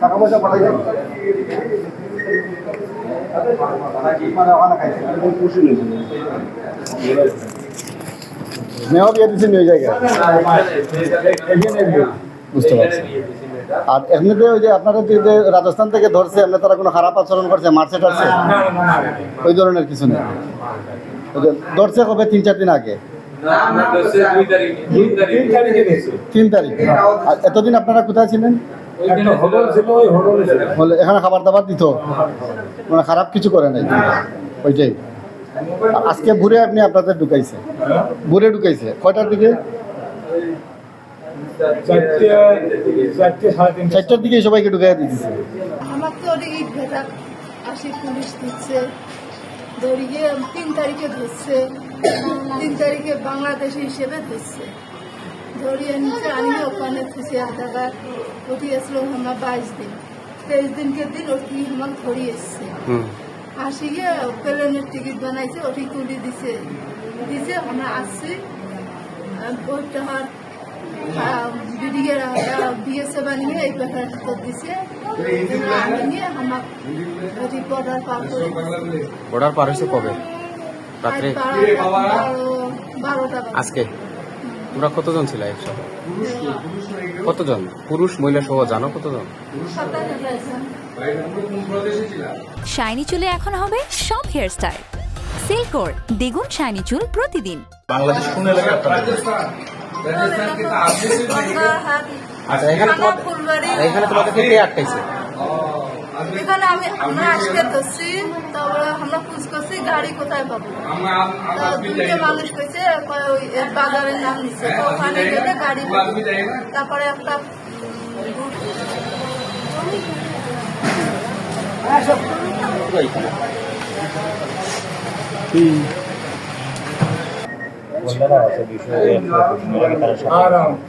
টাকা পয়সা পাঠাই যান মানে মেয়েও বিয়ে দিচ্ছেন ওই জায়গায়। বুঝতে পারছি। আর এমনিতে ওই যে আপনারা যে রাজস্থান থেকে ধরছে এমনি তারা কোনো খারাপ আচরণ করছে মারছে টারছে? ওই ধরনের কিছু নেই। ধরছে কবে? তিন চার দিন আগে। তিন তারিখ। আর এতদিন আপনারা কোথায় ছিলেন? বলে এখানে খাবার দাবার দিত? মানে খারাপ কিছু করে নাই। ওইটাই। আজকে ভোরে আপনি আপনাদের ঢুকাইছে। ভোরে ঢুকাইছে। কয়টার দিকে? চারটার দিকে সবাইকে ঢুকাই দিতেছে। আমার তো ওদিকে ইট ভেটা আসি পুলিশ দিচ্ছে। ধরিয়ে তিন তারিখে ধরছে। তিন তারিখে বাংলাদেশি হিসেবে ধরছে। ধরিয়ে নিচে আনিয়ে ওখানে খুশি আধাগার উঠিয়েছিল আমার বাইশ দিন। তেইশ দিনকে দিন ওটি আমার ধরি এসছে। আসি গিয়ে প্লেনের টিকিট বানাইছে ওটি তুলি দিছে। দিছে আমরা আসছি। বইটা হার বর্ডার পার হয়েছে কবে রাত্রে আজকে তোমরা কতজন ছিল একসাথে কতজন পুরুষ মহিলা সহ জানো কতজন শাইনি চুলে এখন হবে সব হেয়ারস্টাইল সিল্কোর দ্বিগুণ শাইনি চুল প্রতিদিন বাংলাদেশ কোন এলাকায় আচ্ছা এখানে এখানে তোমাদেরকে আটকাইছে এখানে আমি আমরা আজকে ধরছি তারপরে আমরা খুঁজ করছি গাড়ি কোথায় পাবো তা দুইটা মানুষ কইছে ওই বাজারের নাম নিচ্ছে তো ওখানে গেলে গাড়ি। তারপরে একটা আর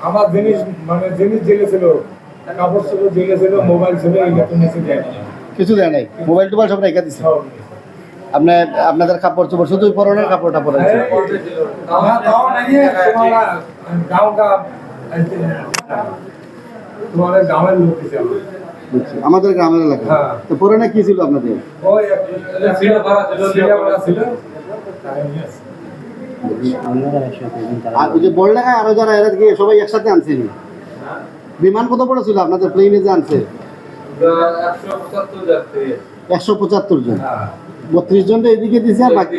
আমার জিনিস মানে জিনিস জেলে ছিল কাপড় ছিল জেলে ছিল মোবাইল ছিল ইলেকট্রনিক্স দেয়। কিছু দেয় নাই। মোবাইল টোবাইল সব রেখে দিছে। আপনার আপনাদের কাপড় চোপড় শুধু পরনের কাপড় টাপড় আছে? আমার গাঁও নাই তোমার গাঁও কা তোমার গাঁয়ের লোক দিছে আমার। বুঝছি। আমাদের গ্রামের এলাকা। হ্যাঁ। তো পরনে কি ছিল আপনাদের? আর ওই যে বড়লেখায় আরও যারা এরা কি সবাই একসাথে আনছেন বিমান কত বড় ছিল আপনাদের প্লেনে যে আনছে? একশো পঁচাত্তর জন। হ্যাঁ বত্রিশ জন তো এদিকে দিছে আর বাকি